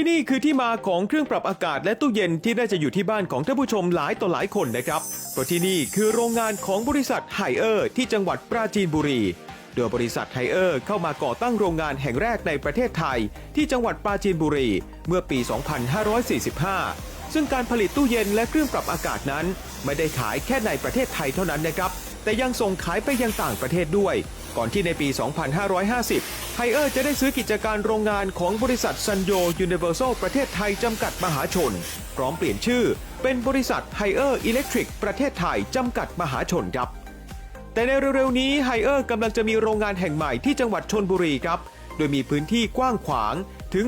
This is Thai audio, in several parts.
ที่นี่คือที่มาของเครื่องปรับอากาศและตู้เย็นที่น่าจะอยู่ที่บ้านของท่านผู้ชมหลายต่อหลายคนนะครับเพราะที่นี่คือโรงงานของบริษัทไฮเออร์ที่จังหวัดปราจีนบุรี โดยบริษัทไฮเออร์เข้ามาก่อตั้งโรงงานแห่งแรกในประเทศไทย ที่จังหวัดปราจีนบุรี เมื่อปี 2545 ซึ่งการผลิตตู้เย็นและเครื่องปรับอากาศนั้น ไม่ได้ขายแค่ในประเทศไทยเท่านั้นนะครับแต่ยังส่งขายไปยังต่างประเทศด้วย ก่อนที่ในปี 2550 ไฮเออร์จะได้ซื้อกิจการโรงงานของบริษัทซันโยยูนิเวอร์แซลประเทศไทยจำกัดมหาชน พร้อมเปลี่ยนชื่อ เป็นบริษัทไฮเออร์อิเล็กทริกประเทศไทยจำกัดมหาชนครับ แต่ในเร็วๆนี้ไฮเออร์กำลังจะมีโรงงานแห่งใหม่ที่จังหวัดชนบุรีครับ โดยมีพื้นที่กว้างขวางถึง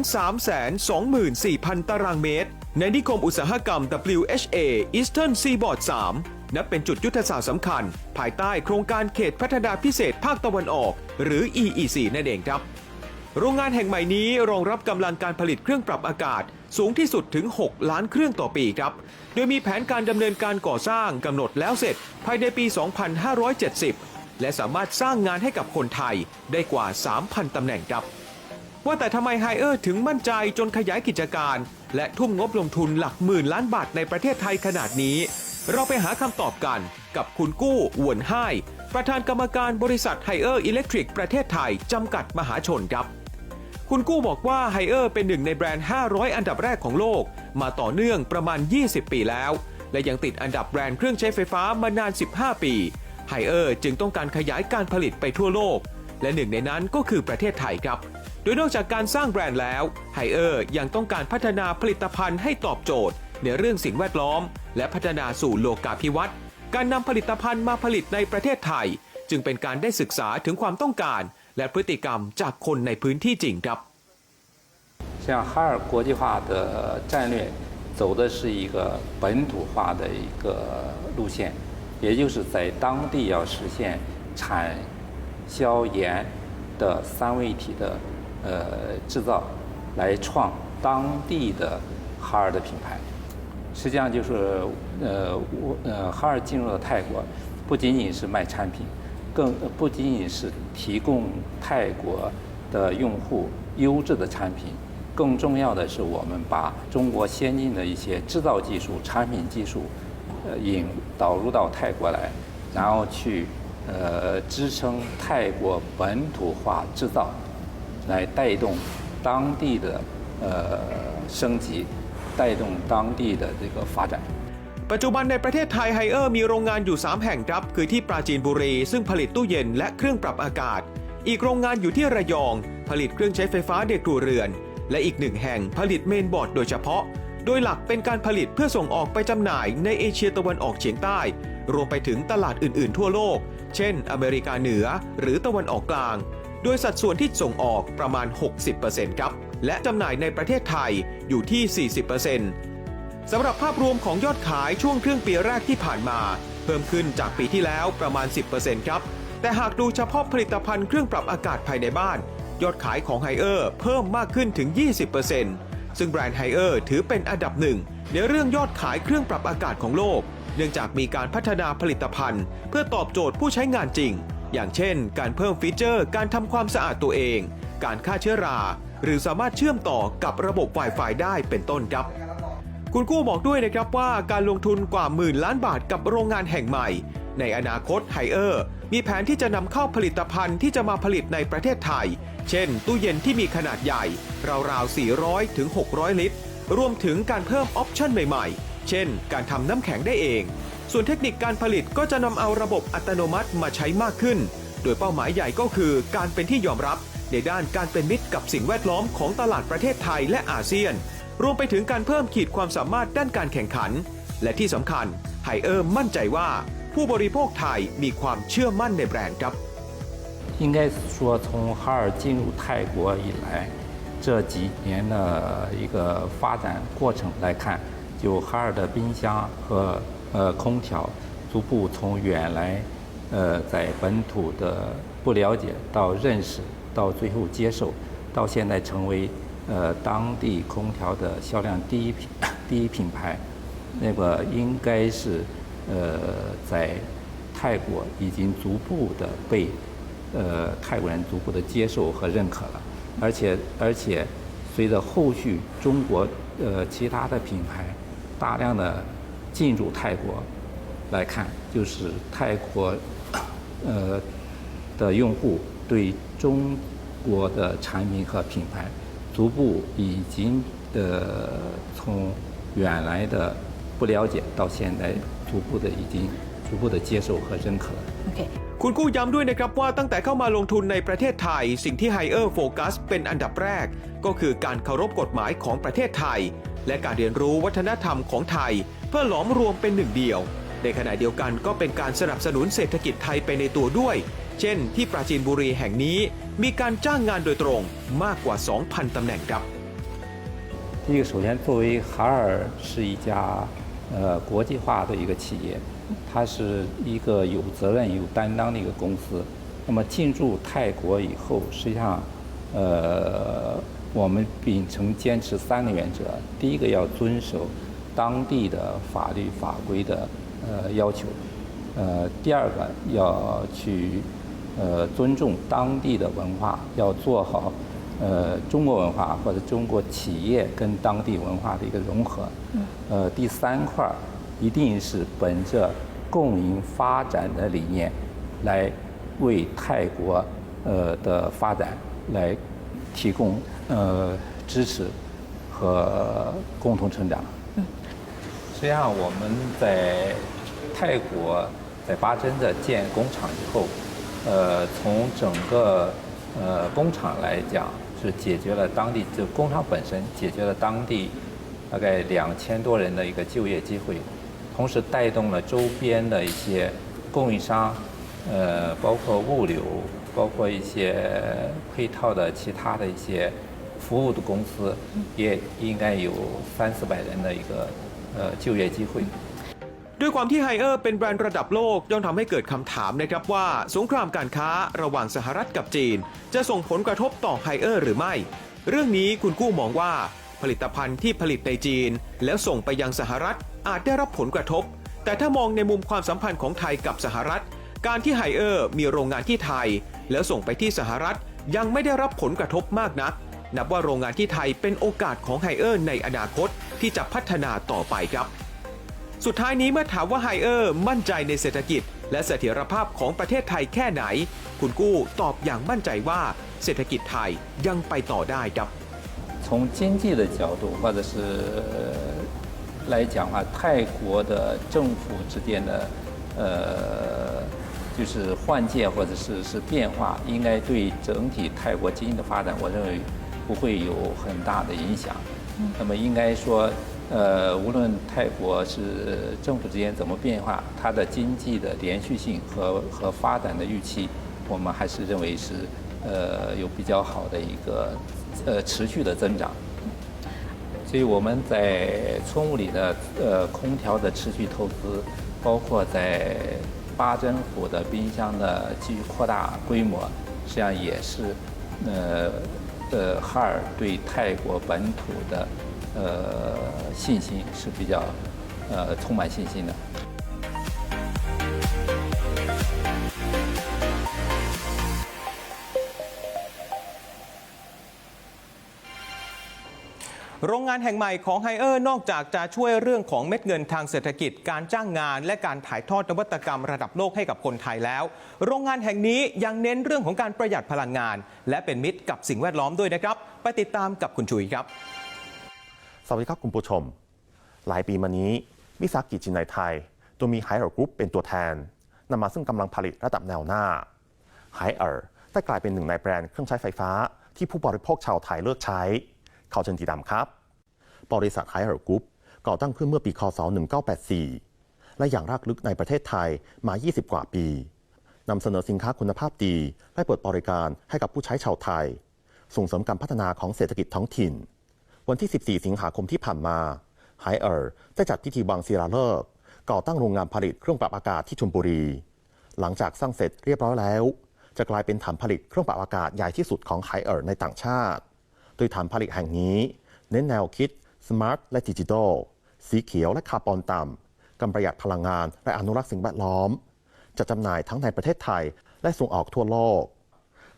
324,000 ตารางเมตร ในนิคมอุตสาหกรรม WHA Eastern Seaboard 3 นับเป็นจุดยุทธศาสตร์สำคัญ ภายใต้โครงการเขตพัฒนาพิเศษภาคตะวันออก หรือ EEC นั่นเองครับ โรงงานแห่งใหม่นี้รองรับกำลังการผลิตเครื่องปรับอากาศ สูงที่สุดถึง 6 ล้านเครื่องต่อปีครับ โดยมีแผนการดำเนินการก่อสร้างกำหนดแล้วเสร็จภายในปี 2570 และสามารถสร้างงานให้กับคนไทยได้กว่า 3,000ตำแหน่งครับว่าแต่ทำไมไฮเออร์ถึงมั่นใจจนขยายกิจการ และทุ่มงบลงทุนหลักหมื่นล้านบาทในประเทศไทยขนาดนี้ เราไปหาคำตอบกันกับคุณกู้หวนไห้ประธานกรรมการบริษัทไฮเออร์อิเล็กทริกประเทศไทย จำกัดมหาชนครับ คุณกู้บอกว่าไฮเออร์เป็นหนึ่งในแบรนด์ 500 อันดับแรกของโลก มาต่อเนื่องประมาณ 20 ปีแล้ว และยังติดอันดับแบรนด์เครื่องใช้ไฟฟ้ามานาน 15 ปีไฮเออร์จึงต้องการขยายการผลิตไปทั่วโลก และหนึ่งในนั้นก็คือประเทศไทยครับ โดยนอกจากการสร้างแบรนด์แล้วไฮเออร์ยังต้องการพัฒนาผลิตภัณฑ์ให้ตอบโจทย์ ในเรื่องสิ่งแวดล้อม และพัฒนาสู่โลกาภิวัตน์การนำผลิตภัณฑ์มาผลิตในประเทศไทย จึงเป็นการได้ศึกษาถึงความต้องการ และพฤติกรรมจากคนในพื้นที่จริงครับ 像哈尔国际化的战略走的是一个本土化的一个路线，也就是在当地要实现产、销、研的三位一体的呃制造，来创当地的哈尔的品牌。 实际上就是呃我呃哈尔进入了泰国，不仅仅是卖产品，更不仅仅是提供泰国的用户优质的产品，更重要的是我们把中国先进的一些制造技术、产品技术，呃引导入到泰国来，然后去呃支撑泰国本土化制造，来带动当地的呃升级，带动当地的这个发展。 ปัจจุบันในประเทศไทยไฮเออร์มีโรงงานอยู่ 3 แห่งครับ คือที่ปราจีนบุรี ซึ่งผลิตตู้เย็นและเครื่องปรับอากาศ อีกโรงงานอยู่ที่ระยอง ผลิตเครื่องใช้ไฟฟ้าเด็กครัวเรือน และอีกหนึ่งแห่งผลิตเมนบอร์ดโดยเฉพาะ โดยหลักเป็นการผลิตเพื่อส่งออกไปจำหน่ายในเอเชียตะวันออกเฉียงใต้ รวมไปถึงตลาดอื่น ๆ ทั่วโลก เช่น อเมริกาเหนือ หรือตะวันออกกลาง โดยสัดส่วนที่ส่งออกประมาณ 60%ครับ และจำหน่ายในประเทศไทยอยู่ที่ 40%สำหรับภาพรวมของยอดขายช่วงครึ่งปีแรกที่ผ่านมา เพิ่มขึ้นจากปีที่แล้วประมาณ 10%ครับ แต่หากดูเฉพาะผลิตภัณฑ์เครื่องปรับอากาศภายในบ้าน ยอดขายของไฮเออร์เพิ่มมากขึ้นถึง 20%ซึ่งแบรนด์ไฮเออร์ถือเป็นอันดับหนึ่งในเรื่องยอดขายเครื่องปรับอากาศของโลก เนื่องจากมีการพัฒนาผลิตภัณฑ์ เพื่อตอบโจทย์ผู้ใช้งานจริง อย่างเช่น การเพิ่มฟีเจอร์ การทำความสะอาดตัวเอง การฆ่าเชื้อรา หรือสามารถเชื่อมต่อกับระบบ Wi-Fi ได้เป็นต้นครับ คุณกู้บอกด้วยนะครับว่าการลงทุนกว่าหมื่นล้านบาทกับโรงงานแห่งใหม่ ในอนาคตไฮเออร์มีแผนที่จะนำเข้าผลิตภัณฑ์ที่จะมาผลิตในประเทศไทย เช่น ตู้เย็นที่มีขนาดใหญ่ ราวๆ 400 ถึง 600 ลิตร รวมถึงการเพิ่มออปชั่นใหม่ๆ เช่น การทำน้ำแข็งได้เอง ส่วนเทคนิคการผลิตก็จะนำเอาระบบอัตโนมัติมาใช้มากขึ้น โดยเป้าหมายใหญ่ก็คือการเป็นที่ยอมรับ ในด้านการเป็นมิตรกับสิ่งแวดล้อมของตลาดประเทศไทยและอาเซียน รวมไปถึงการเพิ่มขีดความสามารถด้านการแข่งขัน และที่สำคัญไฮเออร์มั่นใจว่า ผู้บริโภคไทยมีความเชื่อมั่นในแบรนด์ครับ 应该说，从哈尔进入泰国以来，这几年的一个发展过程来看，就哈尔的冰箱和呃空调，逐步从原来呃在本土的不了解到认识， 到最后接受，到现在成为呃当地空调的销量第一品第一品牌，那个应该是呃在泰国已经逐步的被呃泰国人逐步的接受和认可了，而且而且随着后续中国呃其他的品牌大量的进入泰国来看，就是泰国呃的用户对中国的产品和品牌逐步已经的从原来的不了解到现在逐步的已经逐步的接受和认可了。 โอเค คุณกู้ย้ำด้วยนะครับว่าตั้งแต่เข้ามาลงทุนในประเทศไทย สิ่งที่ไฮเออร์โฟกัสเป็นอันดับแรก ก็คือการเคารพกฎหมายของประเทศไทย และการเรียนรู้วัฒนธรรมของไทย เพื่อหลอมรวมเป็นหนึ่งเดียว ในขณะเดียวกันก็เป็นการสนับสนุนเศรษฐกิจไทยไปในตัวด้วย เช่น ที่ปราจีนบุรีแห่งนี้ มีการจ้างงานโดยตรงมากกว่า 2,000 ตำแหน่งครับ 第一个，首先作为海尔是一家呃国际化的一个企业，它是一个有责任、有担当的一个公司。那么进入泰国以后，实际上，呃，我们秉承坚持三个原则：第一个要遵守当地的法律法规的 呃要求，呃，第二个要去呃尊重当地的文化，要做好呃中国文化或者中国企业跟当地文化的一个融合。呃，第三块儿一定是本着共赢发展的理念，来为泰国呃的发展来提供呃支持和共同成长。实际上，我们在泰国在巴真的建工厂以后，呃，从整个呃工厂来讲，是解决了当地就工厂本身解决了当地大概两千多人的一个就业机会，同时带动了周边的一些供应商，呃，包括物流，包括一些配套的其他的一些服务的公司，也应该有三四百人的一个就业机会。 ด้วยความที่ไฮเออร์เป็นแบรนด์ระดับโลกย่อมทำให้เกิดคำถามนะครับว่า สงครามการค้าระหว่างสหรัฐกับจีน จะส่งผลกระทบต่อไฮเออร์หรือไม่ เรื่องนี้คุณกู้มองว่า ผลิตภัณฑ์ที่ผลิตในจีน แล้วส่งไปยังสหรัฐอาจได้รับผลกระทบ แต่ถ้ามองในมุมความสัมพันธ์ของไทยกับสหรัฐ การที่ไฮเออร์มีโรงงานที่ไทย แล้วส่งไปที่สหรัฐยังไม่ได้รับผลกระทบมากนัก นับว่าโรงงานที่ไทยเป็นโอกาสของไฮเออร์ในอนาคต ที่จะพัฒนาต่อไปครับ สุดท้ายนี้เมื่อถามว่าไฮเออร์มั่นใจในเศรษฐกิจ และเสถียรภาพของประเทศไทยแค่ไหน คุณกู้ตอบอย่างมั่นใจว่าเศรษฐกิจไทยยังไปต่อได้ครับ 从经济的角度，或者是呃来讲啊，泰国的政府之间的呃，就是换届或者是是变化，应该对整体泰国经济的发展，我认为不会有很大的影响。 那么应该说，呃，无论泰国是政府之间怎么变化，它的经济的连续性和和发展的预期，我们还是认为是呃有比较好的一个呃持续的增长。所以我们在村务里的呃空调的持续投资，包括在八珍湖的冰箱的继续扩大规模，实际上也是呃呃哈尔对泰国本土的呃信心是比较呃充满信心的。 โรงงานแห่งใหม่ของไฮเออร์นอกจากจะช่วยเรื่องของเม็ดเงินทางเศรษฐกิจ การจ้างงาน และการถ่ายทอดนวัตกรรมระดับโลกให้กับคนไทยแล้ว โรงงานแห่งนี้ยังเน้นเรื่องของการประหยัดพลังงาน และเป็นมิตรกับสิ่งแวดล้อมด้วยนะครับ ไปติดตามกับคุณชุยครับ สวัสดีครับคุณผู้ชม หลายปีมานี้ วิสาหกิจจินในไทย ตัวมีไฮเออร์กรุ๊ปเป็นตัวแทนนำมาซึ่งกำลังผลิตระดับแนวหน้าไฮเออร์ได้กลายเป็นหนึ่งในแบรนด์เครื่องใช้ไฟฟ้า ที่ผู้บริโภคชาวไทยเลือกใช้ ขาเชิญติดตามครับ บริษัทไฮเออร์กรุ๊ปก่อตั้งขึ้นเมื่อปีคศ 1984 และอย่างรากลึกในประเทศไทยมา 20 กว่าปีนำเสนอสินค้าคุณภาพดี และเปิดบริการให้กับผู้ใช้ชาวไทย ส่งเสริมการพัฒนาของเศรษฐกิจท้องถิ่น วันที่ 14 สิงหาคมที่ผ่านมาไฮเออร์ได้จัดพิธีวางศิลาฤกษ์ก่อตั้งโรงงานผลิตเครื่องปรับอากาศที่ชลบุรี หลังจากสร้างเสร็จเรียบร้อยแล้ว จะกลายเป็นฐานผลิตเครื่องปรับอากาศใหญ่ที่สุดของไฮเออร์ในต่างชาติ โดยฐานผลิตแห่งนี้ เน้นแนวคิด Smart และดิจิทัลสีเขียวและคาร์บอนต่ำการประหยัดพลังงานและอนุรักษ์สิ่งแวดล้อม จะจำหน่ายทั้งในประเทศไทย และส่งออกทั่วโลก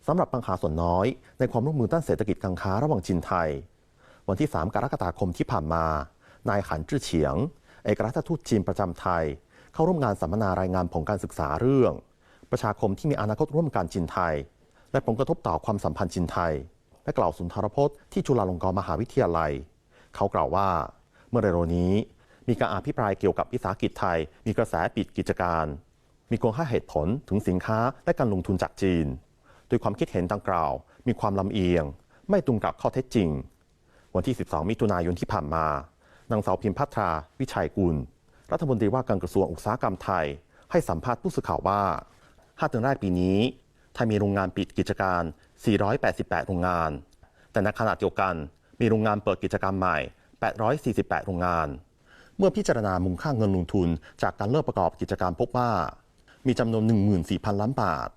สำหรับปัญหาส่วนน้อย ในความร่วมมือด้านเศรษฐกิจการค้าระหว่างจีนไทย วันที่ 3 กรกฎาคมที่ผ่านมา นายขันจื้อเฉียง เอกอัครราชทูตจีนประจำไทย เข้าร่วมงานสัมมนารายงานผลการศึกษาเรื่อง ประชาคมที่มีอนาคตร่วมกันจีนไทย และผลกระทบต่อความสัมพันธ์จีนไทย และกล่าวสุนทรพจน์ที่จุฬาลงกรณ์มหาวิทยาลัย เขากล่าวว่า เมื่อเร็วนี้ มีการอภิปรายเกี่ยวกับวิสาหกิจไทย มีกระแสปิดกิจการ มีกงให้เหตุผลถึงสินค้าและการลงทุนจากจีน โดยความคิดเห็นดังกล่าว มีความลำเอียง ไม่ตรงกับข้อเท็จจริง วันที่ 12 มิถุนายนที่ผ่านมานางสาวพิมพัทราวิชัยกุล รัฐมนตรีว่าการกระทรวงอุตสาหกรรมไทย ให้สัมภาษณ์ผู้สื่อข่าวว่า5เดือนแรกปีนี้ไทยมีโรงงานปิดกิจการ 488 โรงงาน แต่ในขณะเดียวกันมีโรงงานเปิดกิจกรรมใหม่ 848 โรงงาน เมื่อพิจารณามูลค่าเงินลงทุน จากการเลิกประกอบกิจการพบว่า มีจำนวน 14,000 ล้านบาท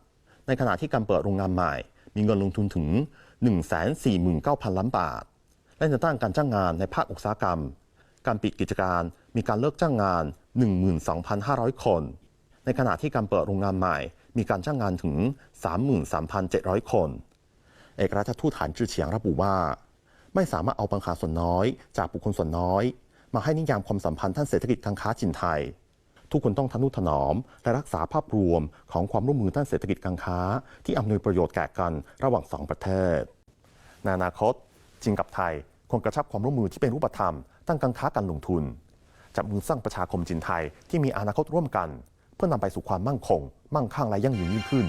ในขณะที่การเปิดโรงงานใหม่ มีเงินลงทุนถึง 149,000 ล้านบาท และในด้านการจ้างงานในภาคอุตสาหกรรม การปิดกิจการมีการเลิกจ้างงาน 12,500 คน ในขณะที่การเปิดโรงงานใหม่ มีการจ้างงานถึง 33,700 คน เอกราชทูตฐานจือเฉียงระบุว่า ไม่สามารถเอาปัญหาส่วนน้อย จากบุคคลส่วนน้อย มาให้นิยามความสัมพันธ์ท่างเศรษฐกิจการค้าจีนไทย ทุกคนต้องทนุถนอม และรักษาภาพรวมของความร่วมมือด้านเศรษฐกิจการค้า ที่อำนวยประโยชน์แก่กันระหว่างสองประเทศในอนาคตจีนกับไทยควรกระชับความร่วมมือที่เป็นรูปธรรมตั้งการค้าการลงทุนจับมือสร้างประชาคมจีนไทยที่มีอนาคตร่วมกัน เพื่อนำไปสู่ความมั่งคง มั่งคั่งและยั่งยืนยิ่งขึ้น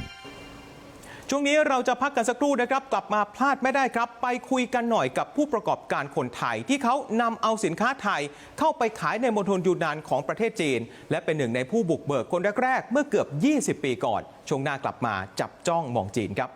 ช่วงนี้เราจะพักกันสักครู่นะครับ กลับมาพลาดไม่ได้ครับ ไปคุยกันหน่อยกับผู้ประกอบการคนไทย ที่เขานำเอาสินค้าไทย เข้าไปขายในมณฑลยูนนานของประเทศจีน และเป็นหนึ่งในผู้บุกเบิกคนแรกๆเมื่อเกือบ 20 ปีก่อน ช่วงหน้ากลับมาจับจ้องมองจีนครับ